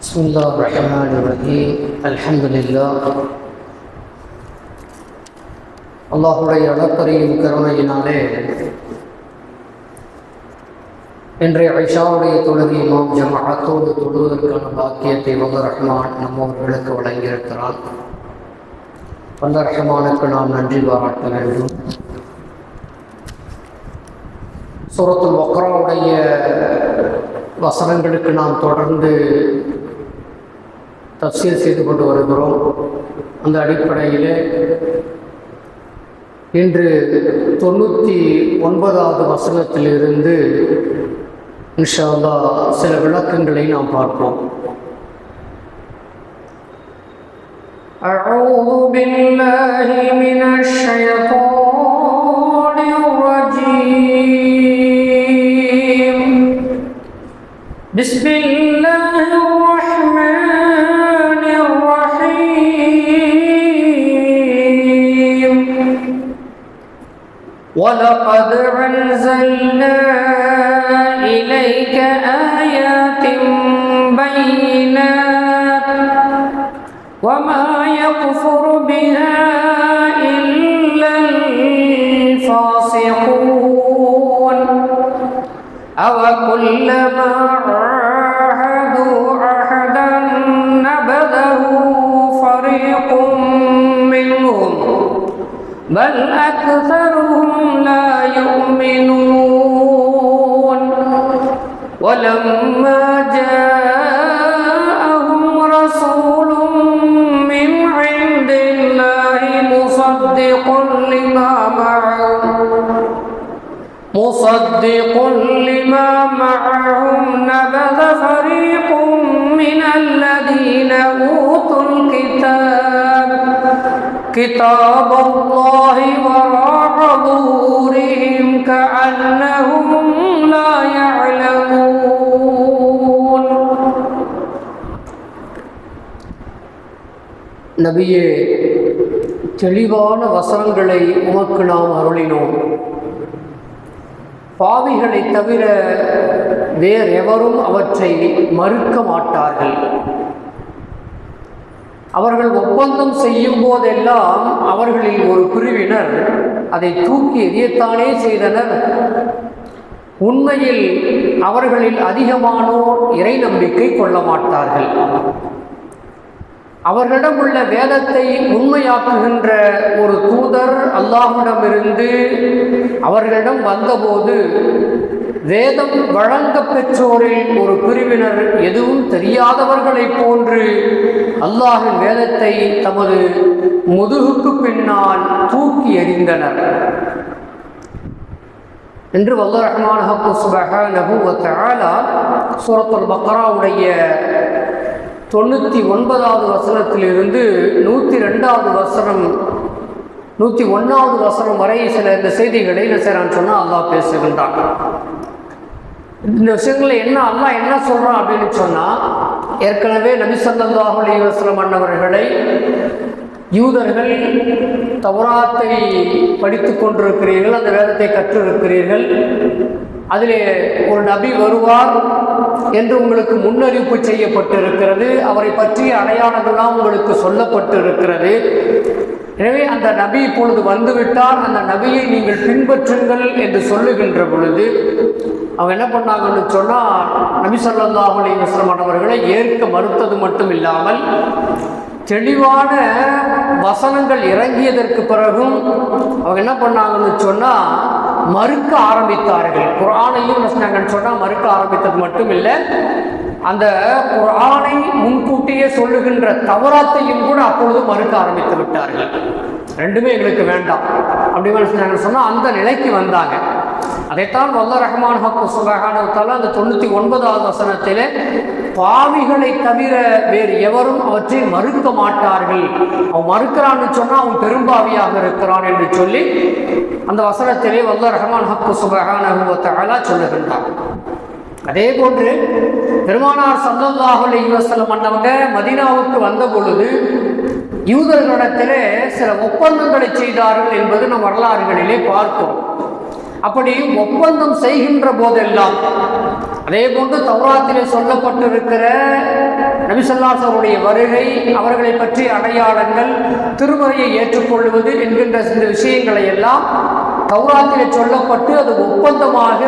بسم الله الرحمن الرحيم الحمد لله அல்லாஹுடைய அளப்பரியும் கருணையினாலே இன்றைய ஐஷாவுடைய தொழுகை மாம் ஜமாஅத்தோடு தொழுவதற்கான பாக்கியத்தை வல்ல ரஹ்மான் நம்மவர்களுக்கு வழங்கியிருக்கிறான் வல்ல ரஹ்மானுக்கு நாம் நன்றி பாராட்ட வேண்டும் சூரத்துல் வக்ராவுடைய வசனங்களுக்கு நாம் தொடர்ந்து தப்சீல் செய்து கொண்டு வருகிறோம் அந்த அடிப்படையில் இன்று தொண்ணூற்றி ஒன்பதாவது வசனத்திலிருந்து இன்ஷா அல்லாஹ் சில விளக்கங்களை நாம் பார்ப்போம் أعوذ بالله من الشيطان الرجيم بسم الله ولقد أنزلنا إليك آيات بينات وما يكفر بها إلا الفاسقون أوكلما عاهدوا عهدا نبذه فريق منهم بل أكثرهم لا يؤمنون ولما جاءهم رسول من عند الله مصدق لما معهم مصدق لما معهم نبذ فريق من الذين أوتوا الكتاب كتاب الله وراء ظهورهم كأنهم لا يعلمون நபியே தெளிவான வசனங்களை உமக்கு நாம் அருளினோம் பாவிகளை தவிர வேறு எவரும் அவற்றை மறுக்க மாட்டார்கள் அவர்கள் ஒப்பந்தம் செய்யும் போதெல்லாம் அவர்களில் ஒரு பிரிவினர் அதை தூக்கி எரியத்தானே செய்தனர். உண்மையில் அவர்களில் அதிகமானோர் இறை நம்பிக்கை கொள்ள மாட்டார்கள். அவர்களிடம் உள்ள வேதத்தை உண்மையாக்குகின்ற ஒரு தூதர் அல்லாஹிடமிருந்து அவர்களிடம் வந்தபோது வேதம் வழங்க பெற்றோரில் ஒரு பிரிவினர் எதுவும் தெரியாதவர்களைப் போன்று அல்லாஹின் வேதத்தை தமது முதுகுக்கு பின்னால் தூக்கி எறிந்தனர். என்று வல்ல ரஹ்மான் ஹக்கு சுபஹானஹு சூரத்துல் பக்ராவுடைய தொண்ணூற்றி ஒன்பதாவது வசனத்திலிருந்து நூற்றி ரெண்டாவது வசனம் நூற்றி ஒன்றாவது வசனம் வரை சில இந்த செய்திகளை என்ன செய்கிறான்னு சொன்னால் அல்லாஹ் பேசுகின்றான். இந்த விஷயங்களை என்ன அல்லா என்ன சொல்கிறான் அப்படின்னு சொன்னால் ஏற்கனவே நபி ஸல்லல்லாஹு அலைஹி யூதர்கள் தவராத்தை படித்து கொண்டிருக்கிறீர்கள் அந்த வேதத்தை கற்றிருக்கிறீர்கள். அதிலே ஒரு நபி வருவார் என்று உங்களுக்கு முன்னறிவிப்பு செய்யப்பட்டிருக்கிறது. அவரை பற்றிய அடையாளங்கள்லாம் உங்களுக்கு சொல்லப்பட்டிருக்கிறது. எனவே அந்த நபி இப்பொழுது வந்துவிட்டால் அந்த நபியை நீங்கள் பின்பற்றுங்கள் என்று சொல்லுகின்ற பொழுது அவங்க என்ன பண்ணாங்கன்னு சொன்னால் நபி சொல்லாஹ் அலி வஸல்லம் அவர்களை ஏற்க மறுத்தது மட்டும் இல்லாமல் தெளிவான வசனங்கள் இறங்கியதற்கு பிறகும் அவங்க என்ன பண்ணாங்கன்னு சொன்னால் மறுக்க ஆரம்பித்தார்கள். குரானையும் என்ன சொன்னால் மறுக்க ஆரம்பித்தது மட்டும் இல்லை அந்த குரானை முன்கூட்டியே சொல்லுகின்ற தவறாத்தையும் கூட அப்பொழுது மறுக்க ஆரம்பித்து விட்டார்கள். ரெண்டுமே எங்களுக்கு வேண்டாம். அப்படி அப்படின்னு சொன்னால் அந்த நிலைக்கு வந்தாங்க. அதைத்தான் வல்ல ரஹ்மான் ஹக்கு சுபஹானவத்தால அந்த தொண்ணூற்றி ஒன்பதாவது வசனத்திலே பாவிகளை தவிர வேறு எவரும் அவற்றை மறுக்க மாட்டார்கள். அவன் மறுக்கிறான்னு சொன்னால் அவன் பெரும்பாவியாக இருக்கிறான் என்று சொல்லி அந்த வசனத்திலே வல்ல ரஹ்மான் ஹக்கு சுபஹானவத்தாலா சொல்லுகின்றான் அதே போன்று பெருமானார் சல்லல்லாஹு யுவசலம் மன்னவங்க மதினாவுக்கு வந்த பொழுது யூதர்களிடத்திலே சில ஒப்பந்தங்களை செய்தார்கள் என்பது நம் வரலாறுகளிலே பார்த்தோம். அப்படி ஒப்பந்தம் செய்கின்ற போதெல்லாம் அதே போன்று தௌராத்திலே சொல்லப்பட்டிருக்கிற நபிசல்லாசருடைய வருகை அவர்களை பற்றி அடையாளங்கள் திருமறையை ஏற்றுக்கொள்வது என்கின்ற இந்த விஷயங்களை எல்லாம் தௌராத்திலே சொல்லப்பட்டு அது ஒப்பந்தமாக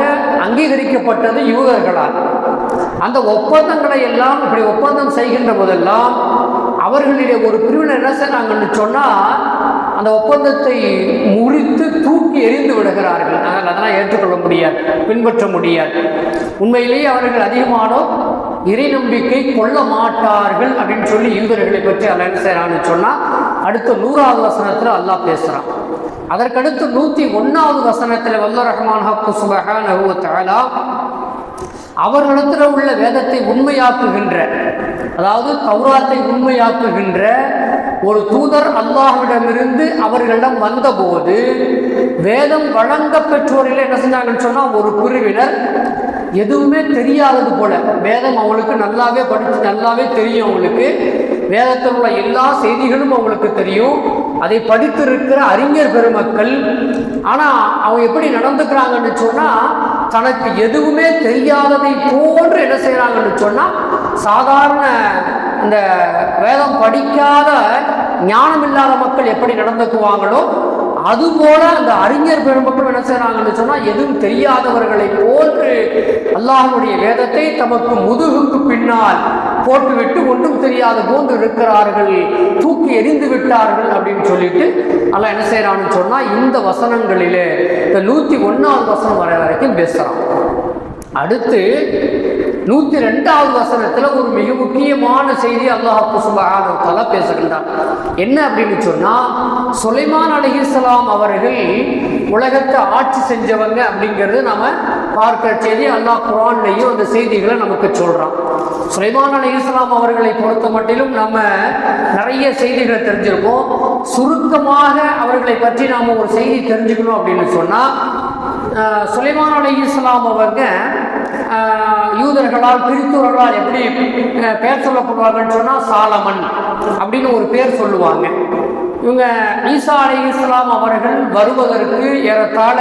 அங்கீகரிக்கப்பட்டது யூதர்களால் அந்த ஒப்பந்தங்களை எல்லாம் இப்படி ஒப்பந்தம் செய்கின்ற போதெல்லாம் அவர்களிலே ஒரு பிரிவினர் என்ன செய்றாங்கன்னு சொன்னால் அந்த ஒப்பந்தத்தை முறித்து தூக்கி எரிந்து விடுகிறார்கள். நாங்கள் அதெல்லாம் ஏற்றுக்கொள்ள முடியாது பின்பற்ற முடியாது. உண்மையிலேயே அவர்கள் அதிகமானோர் இறை நம்பிக்கை கொள்ள மாட்டார்கள் அப்படின்னு சொல்லி யூதர்களை பற்றி அல்ல என்ன செய்யறான்னு சொன்னால் அடுத்த நூறாவது வசனத்தில் அல்லாஹ் பேசுகிறான் அதற்கடுத்து நூற்றி ஒன்றாவது வசனத்தில் வல்ல ரஹ்மான் ஹக்கு சுபஹானஹு அவர்களிடத்தில் உள்ள வேதத்தை உண்மையாக்குகின்ற அதாவது கௌராத்தை உண்மையாக்குகின்ற ஒரு தூதர் அல்லாஹ்விடமிருந்து அவர்களிடம் வந்தபோது வேதம் வழங்க பெற்றோரில் என்ன செஞ்சாங்கன்னு சொன்னால் ஒரு குருவினர் எதுவுமே தெரியாதது போல வேதம் அவங்களுக்கு நல்லாவே படித்து நல்லாவே தெரியும் அவங்களுக்கு. வேதத்தில் உள்ள எல்லா செய்திகளும் அவங்களுக்கு தெரியும். அதை படித்திருக்கிற அறிஞர் பெருமக்கள். ஆனால் அவங்க எப்படி நடந்துக்கிறாங்கன்னு சொன்னால் தனக்கு எதுவுமே தெரியாததை போன்று என்ன செய்கிறாங்கன்னு சொன்னால் சாதாரண இந்த வேதம் படிக்காத ஞானம் இல்லாத மக்கள் எப்படி நடந்துக்குவாங்களோ அதுபோல அந்த அறிஞர் பெருமக்கள் என்ன செய்கிறாங்கன்னு சொன்னால் எதுவும் தெரியாதவர்களை போன்று அல்லாஹனுடைய வேதத்தை தமக்கு முதுகுக்கு பின்னால் போட்டுவிட்டு ஒன்றும் தெரியாத போன்று இருக்கிறார்கள் தூக்கி எறிந்து விட்டார்கள் அப்படின்னு சொல்லிட்டு அல்ல என்ன செய்யறான்னு சொன்னால் இந்த வசனங்களிலே இந்த நூற்றி ஒன்றாவது வசனம் வர வரைக்கும் பேசுகிறான் அடுத்து நூத்தி ரெண்டாவது வசனத்துல ஒரு மிக முக்கியமான செய்தி அல்லாஹ் சுபகான தஆலா பேசுகின்றான். என்ன அப்படின்னு சொன்னா சுலைமான் அலிஹிஸ்லாம் அவர்கள் உலகத்தை ஆட்சி செஞ்சவங்க அப்படிங்கிறது நாம பார்க்கிற செய்தி அல்லாஹ் குரான்லையும் அந்த செய்திகளை நமக்கு சொல்றான். சுலைமான் அலைஹிஸ்ஸலாம் அவர்களை பொறுத்த மட்டிலும் நம்ம நிறைய செய்திகளை தெரிஞ்சிருக்கோம் சுருக்கமாக அவர்களை பற்றி நாம ஒரு செய்தி தெரிஞ்சுக்கணும் அப்படின்னு சொன்னா சுலைமான் அலி இஸ்லாம் அவங்க யூதர்களால் கிறிஸ்துவர்களால் எப்படி பேர் சொல்லப்படுவாங்கன்னு சொன்னால் சாலமன் அப்படின்னு ஒரு பேர் சொல்லுவாங்க. இவங்க ஈசா அலி இஸ்லாம் அவர்கள் வருவதற்கு ஏறத்தாழ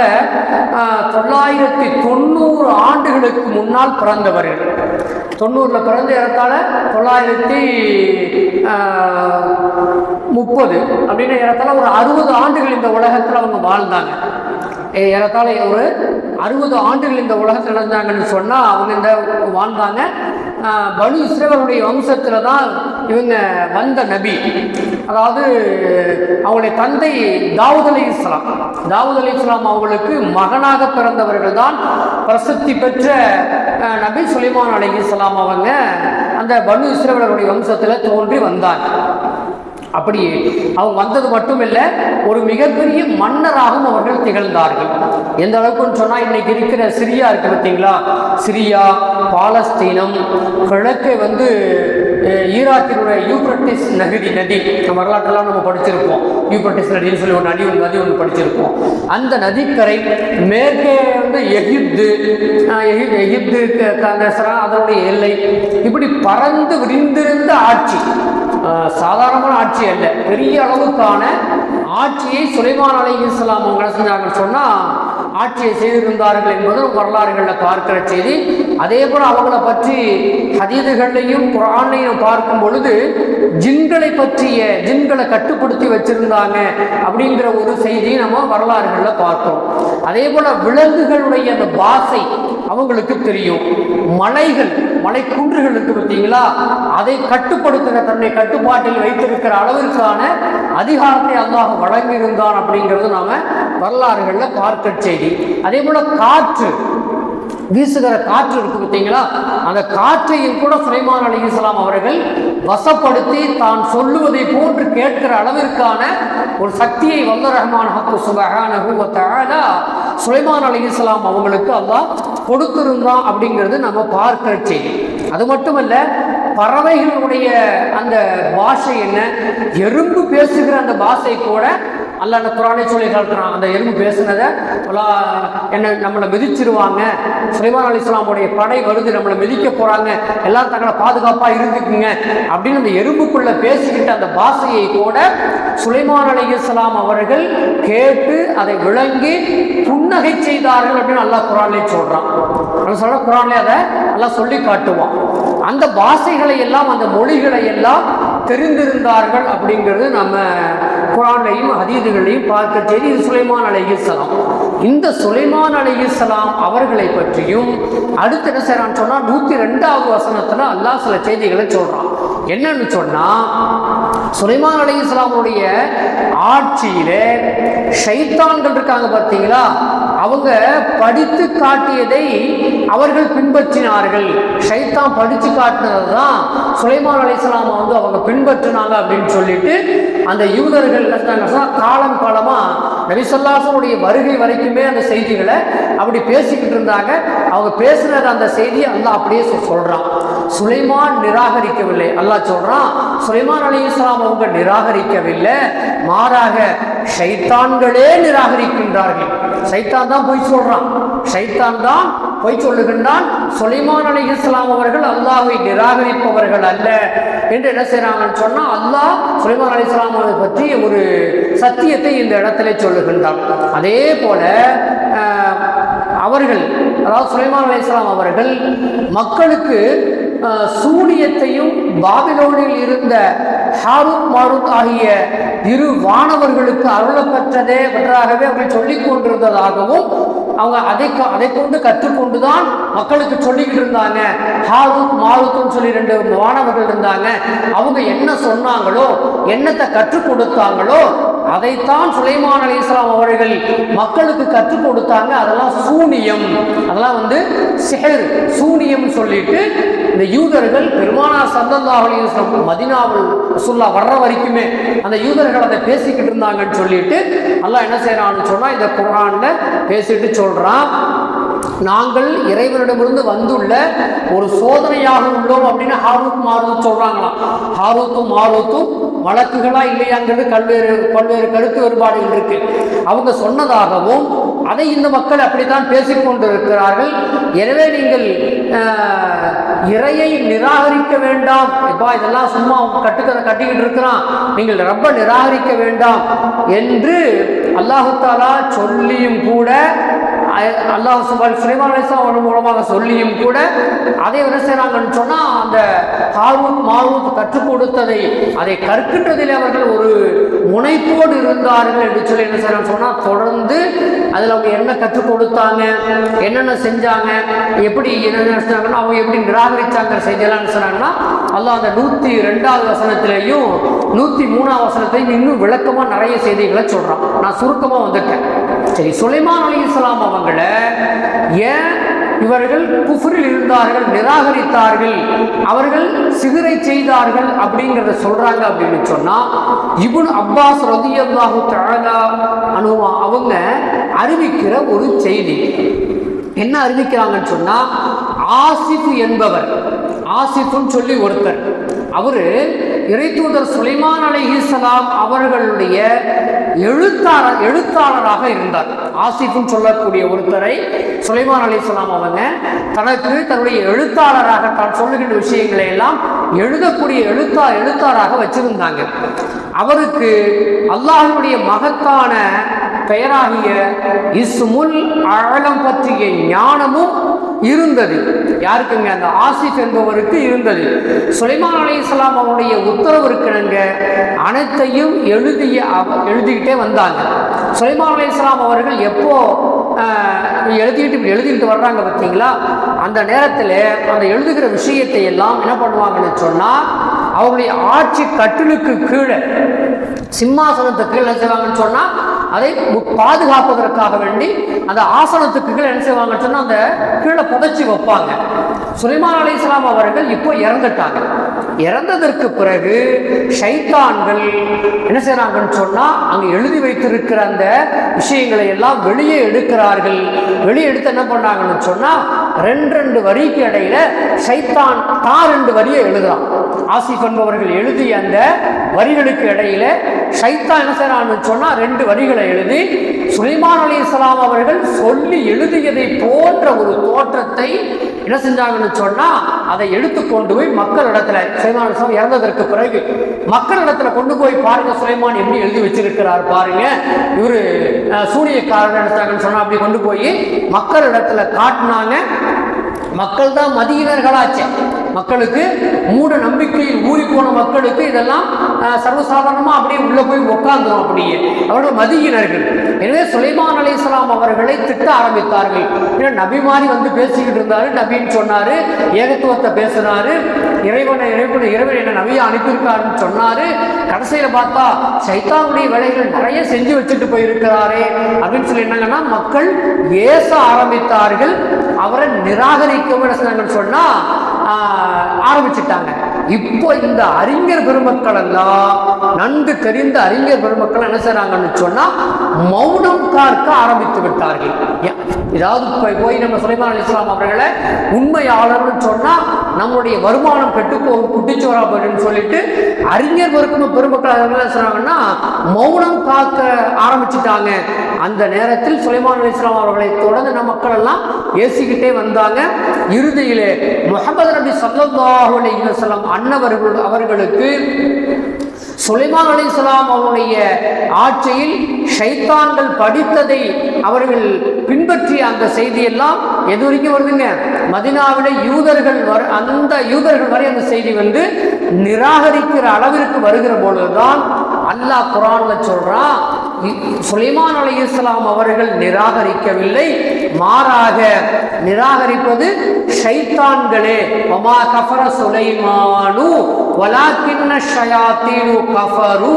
தொள்ளாயிரத்தி தொண்ணூறு ஆண்டுகளுக்கு முன்னால் பிறந்தவர்கள். தொண்ணூறில் பிறந்த ஏறத்தாழ தொள்ளாயிரத்தி முப்பது அப்படின்னு ஏறத்தாழ ஒரு அறுபது ஆண்டுகள் இந்த உலகத்தில் அவங்க வாழ்ந்தாங்க. ஏறத்தாழ ஒரு அறுபது ஆண்டுகள் இந்த உலகத்தில் இருந்தாங்கன்னு சொன்னால் அவங்க இந்த வாழ்ந்தாங்க. பனு இஸ்ரேவருடைய வம்சத்தில் தான் இவங்க வந்த நபி. அதாவது அவங்களுடைய தந்தை தாவூத் அலி இஸ்லாம். தாவூத் அலி இஸ்லாம் அவங்களுக்கு மகனாக பிறந்தவர்கள் தான் பிரசித்தி பெற்ற நபி சுலைமான் அலி இஸ்லாம் அவங்க அந்த பனு இஸ்ரேவருடைய வம்சத்தில் தோன்றி வந்தாங்க. அப்படி அவங்க வந்தது மட்டும் இல்லை ஒரு மிகப்பெரிய மன்னராகவும் அவர்கள் திகழ்ந்தார்கள். எந்த அளவுக்குன்னு சொன்னால் இன்னைக்கு இருக்கிற சிரியா இருக்கு பார்த்தீங்களா சிரியா பாலஸ்தீனம் கிழக்கே வந்து ஈராக்கினுடைய யூப்ரட்டிஸ் நகதி நதி. நம்ம வரலாற்றெல்லாம் நம்ம படிச்சிருப்போம். யூப்ரட்டிஸ் நதின்னு சொல்லி ஒரு நதி ஒன்று நதி ஒன்று படிச்சிருப்போம். அந்த நதிக்கரை மேற்கே வந்து எகிப்து அஹ், எகிப்து க- காங்கிரஸ்ரா அதனுடைய எல்லை. இப்படி பறந்து விரிந்திருந்த ஆட்சி. சாதாரணமான ஆட்சி அல்ல. பெரிய அளவுக்கான ஆட்சியை சுலைமான் அலை இஸ்லாம் அவங்க என்ன செஞ்சாங்கன்னு சொன்னால் ஆட்சியை செய்திருந்தார்கள் என்பதும் வரலாறுகளில் பார்க்கிற செய்தி. அதே போல் அவங்கள பற்றி ஹதீதுகள்லையும் குரானையும் பார்க்கும் பொழுது ஜின்களை பற்றிய ஜின்களை கட்டுப்படுத்தி வச்சிருந்தாங்க அப்படிங்கிற ஒரு செய்தியை நம்ம வரலாறுகளில் பார்த்தோம். அதே போல் விலங்குகளுடைய அந்த பாசை அவங்களுக்கு தெரியும். மலைகள் மலை குன்றுகள் இருக்கு பார்த்தீங்களா அதை கட்டுப்படுத்துகிற தன்னை கட்டுப்பாட்டில் வைத்திருக்கிற அளவிற்கான அதிகாரத்தை அல்லாஹ் வழங்கியிருந்தான் அப்படிங்கிறது நாம வரலாறுகளில் பார்க்க செய்தி. அதே போல காற்று வீசுகிற காற்று இருக்கு பார்த்தீங்களா? அந்த காற்றையும் கூட சுலைமான் அலி இஸ்லாம் அவர்கள் வசப்படுத்தி தான் சொல்லுவதை போன்று கேட்கிற அளவிற்கான ஒரு சக்தியை வல்ல ரஹ்மான் ஹக்கு சுபஹானஹு சுலைமான் அலி இஸ்லாம் அவங்களுக்கு அல்லாஹ் கொடுத்திருந்தான் அப்படிங்கிறது நம்ம பார்க்கிற செய்தி. அது மட்டுமல்ல பறவைகளுடைய அந்த பாஷை என்ன? எறும்பு பேசுகிற அந்த பாஷை கூட அல்ல அந்த குரானை சொல்லி கலக்கிறான் அந்த எறும்பு பேசுனதை என்ன நம்மளை மிதிச்சிருவாங்க. சுலைமான் அலி இஸ்லாமுடைய படை வருது நம்மளை மிதிக்க போறாங்க. எல்லாரும் தங்களை பாதுகாப்பா இருந்துக்குங்க. அப்படின்னு அந்த எறும்புக்குள்ள பேசிக்கிட்ட அந்த பாஷையை கூட சுலைமான் அலி இஸ்லாம் அவர்கள் கேட்டு அதை விளங்கி புன்னகை செய்தார்கள் அப்படின்னு அல்லாஹ் குரானே சொல்றான். அல்ல சொல்ற அதை எல்லாம் சொல்லி காட்டுவான். அந்த பாஷைகளை எல்லாம் அந்த மொழிகளை எல்லாம் தெரிந்திருந்தார்கள் அப்படிங்கிறது நம்ம குரான்லையும் ஹதீதுகளையும் பார்க்க செய்தி இது சுலைமான் அலையுசலாம் இந்த சுலைமான் அலையுசலாம் அவர்களை பற்றியும் அடுத்து என்ன செய்யறான்னு சொன்னா நூத்தி ரெண்டாவது வசனத்துல அல்லாஹ் சில செய்திகளை சொல்றான். என்னன்னு சொன்னா சுலைமான் அலைஹிஸ்ஸலாமுடைய ஆட்சியிலே ஷைத்தான்கள் இருக்காங்க பார்த்தீங்களா? அவங்க படித்து காட்டியதை அவர்கள் பின்பற்றினார்கள். ஷைத்தான் படித்து காட்டினது தான் சுலைமான் அலைஹிஸ்ஸலாமை வந்து அவங்க பின்பற்றினாங்க அப்படின்னு சொல்லிட்டு அந்த யூதர்கள் காலம் காலமாக நபிசல்லாசனுடைய வருகை வரைக்குமே அந்த செய்திகளை அப்படி பேசிக்கிட்டு இருந்தாங்க. அவங்க பேசுனது அந்த செய்தியை அல்லாஹ் அப்படியே சொல்கிறான் சுலைமான் நிராகரிக்கவில்லை. அல்லாஹ் சொல்றான் சுலைமான் அலைஹிஸ்ஸலாம் அவங்க நிராகரிக்கவில்லை. மாறாக ஷைத்தான்களே நிராகரிக்கின்றார்கள். சைத்தான் தான் பொய் சொல்றான். ஷைத்தான் தான் பொய் சொல்லுகின்றான். சுலைமான் அலி இஸ்லாம் அவர்கள் அல்லாஹை நிராகரிப்பவர்கள் அல்ல என்று என்ன செய்கிறாங்கன்னு சொன்னா அல்லாஹ் சுலைமான் அலி இஸ்லாம் பற்றி ஒரு சத்தியத்தை இந்த இடத்துல சொல்லுகின்றான். அதே போல அவர்கள் அதாவது சுலைமான் அலி இஸ்லாம் அவர்கள் மக்களுக்கு சூனியத்தையும் பாபிலோனில் இருந்த ஹாரூத் மாரூத் ஆகிய இரு வானவர்களுக்கு அருளப்பெற்றதே பெற்றாகவே அவர்கள் சொல்லிக் கொண்டிருந்ததாகவும் அவங்க அதை க- அதை கொண்டு கற்றுக்கொண்டு தான் மக்களுக்கு சொல்லிக்கிட்டு இருந்தாங்க. ஹாரூத் மாரூத்னு சொல்லி ரெண்டு வானவர்கள் இருந்தாங்க. அவங்க என்ன சொன்னாங்களோ என்னத்தை கற்றுக் கொடுத்தாங்களோ அதைத்தான் சுலைமான் அலி இஸ்லாம் அவர்கள் மக்களுக்கு கற்றுக் கொடுத்தாங்க. அதெல்லாம் சூனியம். அதெல்லாம் வந்து சிஹர் சூனியம் சொல்லிட்டு இந்த யூதர்கள் பெருமானா சல்லல்லாஹு அலைஹி வஸல்லம் மதினாவில் ரசூல்லா வர்ற வரைக்குமே அந்த யூதர்கள் அதை பேசிக்கிட்டு இருந்தாங்கன்னு சொல்லிட்டு அல்லாஹ் என்ன செய்யறான்னு சொன்னா இந்த குரான்ல பேசிட்டு சொல்றான். நாங்கள் இறைவனிடமிருந்து வந்துள்ள ஒரு சோதனையாக உள்ளோம் அப்படின்னு ஹாரூத் மாரூத் சொல்றாங்களாம். ஹாரூத்தும் மாரூத்தும் வழக்குகளா இல்லையாங்கிறது பல்வேறு பல்வேறு கருத்து வேறுபாடுகள் இருக்கு. அவங்க சொன்னதாகவும் அதை இந்த மக்கள் அப்படித்தான் பேசிக்கொண்டிருக்கிறார்கள் எனவே நீங்கள் இறையை நிராகரிக்க வேண்டாம். எப்பா இதெல்லாம் சும்மா கட்டுக்கதை கட்டிக்கிட்டு இருக்கிறான். நீங்கள் ரொம்ப நிராகரிக்க வேண்டாம் என்று அல்லாஹு தாலா சொல்லியும் கூட அல்லாஹ் சுபான் சுலைமான் அலிஸ்லாம் அவர்கள் மூலமாக சொல்லியும் கூட அதை என்ன செய்கிறாங்கன்னு சொன்னால் அந்த ஹாரூத் மாரூத் கற்றுக் கொடுத்ததை அதை கற்கின்றதில் அவர்கள் ஒரு முனைப்போடு இருந்தார்கள் என்று சொல்லி என்ன செய்யறாங்க சொன்னால் தொடர்ந்து அதில் அவங்க என்ன கற்றுக் கொடுத்தாங்க என்னென்ன செஞ்சாங்க எப்படி என்ன செஞ்சாங்கன்னா அவங்க எப்படி நிராகரித்தாங்க செய்தியெல்லாம் சொன்னாங்கன்னா அல்லாஹ் அந்த நூற்றி ரெண்டாவது வசனத்திலையும் நூற்றி மூணாவது வசனத்தையும் இன்னும் விளக்கமாக நிறைய செய்திகளை சொல்கிறான் நான் சுருக்கமாக வந்துட்டேன் சரி சுலைமான் அலி இஸ்லாம் அவங்கள ஏன் இவர்கள் குஃபரில் இருந்தார்கள் நிராகரித்தார்கள் அவர்கள் சிகரை செய்தார்கள் அப்படிங்கிறத சொல்றாங்க அப்படின்னு சொன்னா இபுன் அப்பாஸ் ரதியல்லாஹு தழகா அனுவா அவங்க அறிவிக்கிற ஒரு செய்தி. என்ன அறிவிக்கிறாங்கன்னு சொன்னா ஆசிஃபு என்பவர் ஆசிஃபுன்னு சொல்லி ஒருத்தர் அவரு இறைத்தூதர் சுலைமான் அலைஹிஸ்ஸலாம் அவர்களுடைய எழுத்தாளர் எழுத்தாளராக இருந்தார். ஆசிஃப்னு சொல்லக்கூடிய ஒருத்தரை சுலைமான் அலைஹிஸ்ஸலாம் அவங்க தனக்கு தன்னுடைய எழுத்தாளராக தான் சொல்லுகின்ற விஷயங்களை எல்லாம் எழுதக்கூடிய எழுத்தா எழுத்தாளராக வச்சிருந்தாங்க. அவருக்கு அல்லாஹனுடைய மகத்தான பெயராகிய இஸ்முல் ஆழம் பற்றிய ஞானமும் இருந்தது. யாருக்குங்க? அந்த ஆசிஃப் என்பவருக்கு இருந்தது. சுலைமான் அலைஹிஸ்ஸலாம் அவருடைய உத்தரவிற்கிணங்க அனைத்தையும் எழுதிய எழுதிக்கிட்டே வந்தாங்க. சுலைமான் அலைஹிஸ்ஸலாம் அவர்கள் எப்போ ஆஹ், எழுதிக்கிட்டு எழுதிக்கிட்டு வர்றாங்க பார்த்தீங்களா? அந்த நேரத்தில் அந்த எழுதுகிற விஷயத்தை எல்லாம் என்ன பண்ணுவாங்கன்னு சொன்னால் அவங்களுடைய ஆட்சி கட்டிலுக்கு கீழே சிம்மாசனத்துக்கு கீழே செய்வாங்கன்னு சொன்னால் அதை பாதுகாப்பதற்காக வேண்டி அந்த ஆசனத்துக்கு கீழே என்ன செய்வாங்கன்னு சொன்னால் அந்த கீழே புதைச்சி வைப்பாங்க. சுலைமான் இஸ்லாம் அவர்கள் இப்போ இறந்துட்டாங்க. இறந்ததற்கு பிறகு ஷைத்தான்கள் என்ன செய்யறாங்கன்னு சொன்னா அங்க எழுதி வைத்திருக்கிற அந்த விஷயங்களை எல்லாம் வெளியே எடுக்கிறார்கள். வெளியே எடுத்து என்ன பண்ணாங்கன்னு சொன்னா ரெண்டு ரெண்டு வரிக்கு இடையில சைத்தான் தான் ரெண்டு வரியை எழுதுறான். ஆசிஃப் என்பவர்கள் எழுதிய அந்த வரிகளுக்கு இடையில ஷைத்தா என்ன செய்யறான்னு சொன்னா ரெண்டு வரிகளை எழுதி சுலைமான் அலி இஸ்லாம் அவர்கள் சொல்லி எழுதியதை போன்ற ஒரு தோற்றத்தை என்ன செஞ்சாங்கன்னு சொன்னா அதை எடுத்து கொண்டு போய் மக்கள் இடத்துல சுலைமான் அலி இஸ்லாம் இறந்ததற்கு பிறகு மக்கள் இடத்துல கொண்டு போய் பாருங்க சுலைமான் எப்படி எழுதி வச்சிருக்கிறார் பாருங்க. இவரு அஹ், சூனியக்காரர் எடுத்தாங்கன்னு சொன்னா அப்படி கொண்டு போய் மக்கள் இடத்துல காட்டினாங்க. மக்கள் தான் மதியினர்களாச்சே. மக்களுக்கு மூட நம்பிக்கையில் ஊறி போன மக்களுக்கு இதெல்லாம் சர்வசாதாரணமாக அப்படியே உள்ள போய் உட்கார்ந்தோம் அப்படியே. அவர்கள் மதியினர்கள். எனவே சுலைமான் அலைஹிஸ்ஸலாம் அவர்களை திட்ட ஆரம்பித்தார்கள். ஏன்னா நபி மாதிரி வந்து பேசிக்கிட்டு இருந்தாரு நபின்னு சொன்னார் ஏகத்துவத்தை பேசினார் இறைவனை இறைவன் இறைவன் என்ன நபியை அனுப்பியிருக்காருன்னு சொன்னார். கடைசியில் பார்த்தா சைத்தானுடைய வேலைகள் நிறைய செஞ்சு வச்சுட்டு போயிருக்கிறாரே அப்படின்னு சொல்லி என்னங்கன்னா மக்கள் ஏச ஆரம்பித்தார்கள். அவரை நிராகரிக்கவும் என்ன செஞ்சாங்கன்னு ஆரம்பிச்சிட்டாங்க. இப்போ இந்த அறிஞர் பெருமக்கள் எல்லாம் நன்கு தெரிந்த அறிஞர் பெருமக்கள் என்ன செய்றாங்கன்னு சொன்னா மௌனம் காக்க ஆரம்பித்து விட்டார்கள். ஏதாவது போய் போய் நம்ம சுலைமான் அலி இஸ்லாம் அவர்களை உண்மையாளர்னு சொன்னா நம்முடைய வருமானம் கெட்டு குட்டிச்சோரா போயிடுன்னு சொல்லிட்டு அறிஞர் பெருக்கும் பெருமக்கள் என்ன செய்யறாங்கன்னா மௌனம் காக்க ஆரம்பிச்சிட்டாங்க. அந்த நேரத்தில் சுலைமான் அலி இஸ்லாம் அவர்களை தொடர்ந்து நம்ம மக்கள் எல்லாம் ஏசிக்கிட்டே வந்தாங்க. இறுதியிலே முகமது நபி சல்லாஹ் அலைஹி அன்னவர்கள் அவர்களுக்கு சுலைமான் அலைஹிஸ்ஸலாம் அவருடைய ஆட்சியில் ஷைத்தான்கள் படித்ததை அவர்கள் பின்பற்றிய அந்த செய்தியெல்லாம் எது வரைக்கும் வருதுங்க? மதினாவில யூதர்கள் வர அந்த யூதர்கள் வரை அந்த செய்தி வந்து நிராகரிக்கிற அளவிற்கு வருகிற பொழுதுதான் அல்லாஹ் குரான்ல சொல்றான் சுலைமான் அலி இஸ்லாம் அவர்கள் நிராகரிக்கவில்லை. மாறாக நிராகரிப்பது ஷைத்தான்களே. வமா கஃபர சுலைமானு வலாக்கின்ன ஷயாத்தீனு கஃபரு.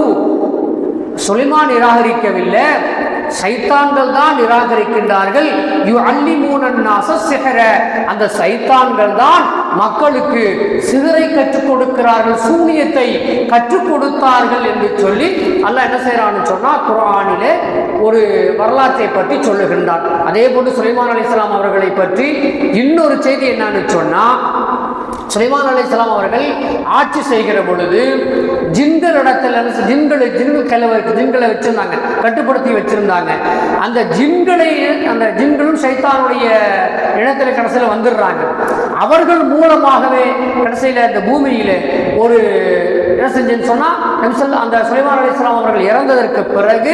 சுலைமான் நிராகரிக்கவில்லை. சைத்தான்கள் தான் நிராகரிக்கின்றார்கள். யு அல்லி சிஹர. அந்த சைத்தான்கள் தான் மக்களுக்கு சிதறை கற்றுக் கொடுக்கிறார்கள் சூனியத்தை கற்றுக் கொடுத்தார்கள் என்று சொல்லி அல்ல என்ன செய்யறான்னு சொன்னா குரானிலே ஒரு வரலாற்றை பற்றி சொல்லுகின்றான். அதே போன்று சுலைமான் அலிஸ்லாம் அவர்களை பற்றி இன்னொரு செய்தி என்னன்னு சொன்னா சுலைமான் சலாம் அவர்கள் ஆட்சி செய்கிற பொழுது ஜின்கள் இடத்துல என்ன செய்- ஜின்களை ஜின்கள் கிளவ ஜின்களை கட்டுப்படுத்தி வச்சுருந்தாங்க. அந்த ஜின்களை அந்த ஜின்களும் சைத்தானுடைய இடத்தில் கடைசியில் வந்துடுறாங்க. அவர்கள் மூலமாகவே கடைசியில் இந்த பூமியில் ஒரு என்ன செஞ்சுன்னு சொன்னா நபிசல்லா அந்த சுலைமான் அலைஹிஸ்ஸலாம் அவர்கள் இறந்ததற்கு பிறகு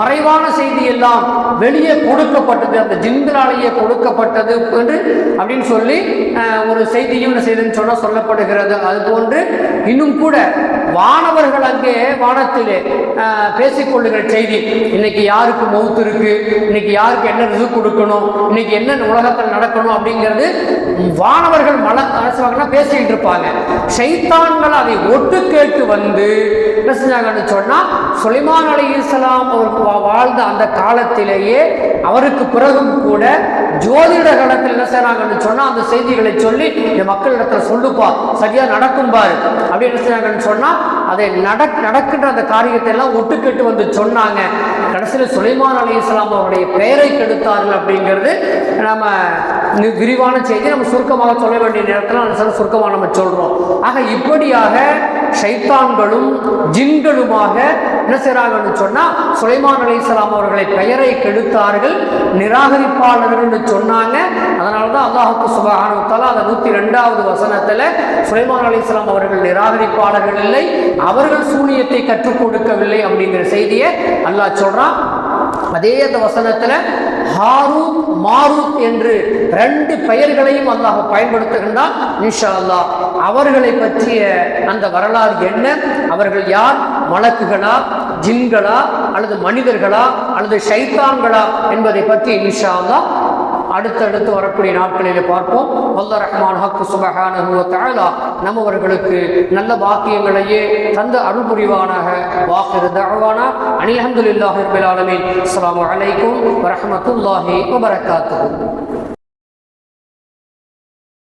மறைவான செய்தி எல்லாம் வெளியே கொடுக்கப்பட்டது அந்த ஜின்களாலேயே கொடுக்கப்பட்டது என்று அப்படின்னு சொல்லி ஒரு செய்தியும் என்ன செய்தின்னு சொன்னால் சொல்லப்படுகிறது. அது போன்று இன்னும் கூட வானவர்கள் அங்கே வானத்திலே பேசிக்கொள்ளுகிற செய்தி இன்னைக்கு யாருக்கு மௌத்து இருக்கு இன்னைக்கு யாருக்கு என்ன ரிசு கொடுக்கணும் இன்னைக்கு என்ன உலகத்தில் நடக்கணும் அப்படிங்கிறது வானவர்கள் மல அரசுவாங்கன்னா பேசிக்கிட்டு இருப்பாங்க. ஷைத்தான்கள் அதை ஒட்டு கேட்டு வந்து என்ன செஞ்சாங்கன்னு சொன்னா சுலைமான் அலி இஸ்லாம் அவர் வா- வாழ்ந்த அந்த காலத்திலேயே அவருக்கு பிறகும் கூட ஜோதிட கடத்தில் என்ன செய்கிறாங்கன்னு சொன்னால் அந்த செய்திகளை சொல்லி என் மக்களிடத்தில் சொல்லுப்பா சரியா நடக்கும் பாரு. அப்படின்னு என்ன செய்கிறாங்கன்னு சொன்னால் அதை நடக் நடக்கின்ற அந்த காரியத்தை எல்லாம் ஒட்டுக்கெட்டு வந்து சொன்னாங்க. கடைசியில் சுலைமான் அலி இஸ்லாம் அவருடைய பெயரை கெடுத்தார்கள் அப்படிங்கிறது நம்ம விரிவான செய்தி. நம்ம சுருக்கமாக சொல்ல வேண்டிய நேரத்தில் சுருக்கமாக நம்ம சொல்கிறோம் ஆக இப்படியாக ஷைத்தான்களும் ஜின்களுமாக என்ன செய்றாங்கன்னு சொன்னா சுலைமான் அலைஹிஸ்ஸலாம் அவர்களை பெயரை கெடுத்தார்கள் நிராகரிப்பாளர்கள்னு சொன்னாங்க. அதனால தான் அல்லாஹுக்கு சுபஹானஹு அந்த நூற்றி ரெண்டாவது வசனத்தில் சுலைமான் அலைஹிஸ்ஸலாம் அவர்கள் நிராகரிப்பாளர்கள் இல்லை அவர்கள் சூனியத்தை கற்றுக் கொடுக்கவில்லை அப்படிங்கிற செய்தியை அல்லாஹ் சொல்றான். அதே அந்த வசனத்துல ஹாரூத் மாரூத் என்று ரெண்டு பெயர்களையும் அல்லாஹ் பயன்படுத்துகின்றான் இன்ஷா அல்லா அவர்களை பற்றிய அந்த வரலாறு என்ன? அவர்கள் யார்? மலக்குகளா? ஜின்களா? அல்லது மனிதர்களா? அல்லது ஷைத்தான்களா? என்பதை பற்றி இன்ஷா அல்லா அடுத்தடுத்து வரக்கூடிய நாட்களிலே பார்ப்போம். வல்ல ரஹ்மான் ஹக்கு சுபஹானஹு நம்மவர்களுக்கு நல்ல பாக்கியங்களையே தந்த அருள் புரிவானாக வாஹிரு தஅவானா. அனில் ஹம்துலில்லாஹி அஸ்லாம் வலைக்கும் வரமத்துல்லாஹி அலைக்கும்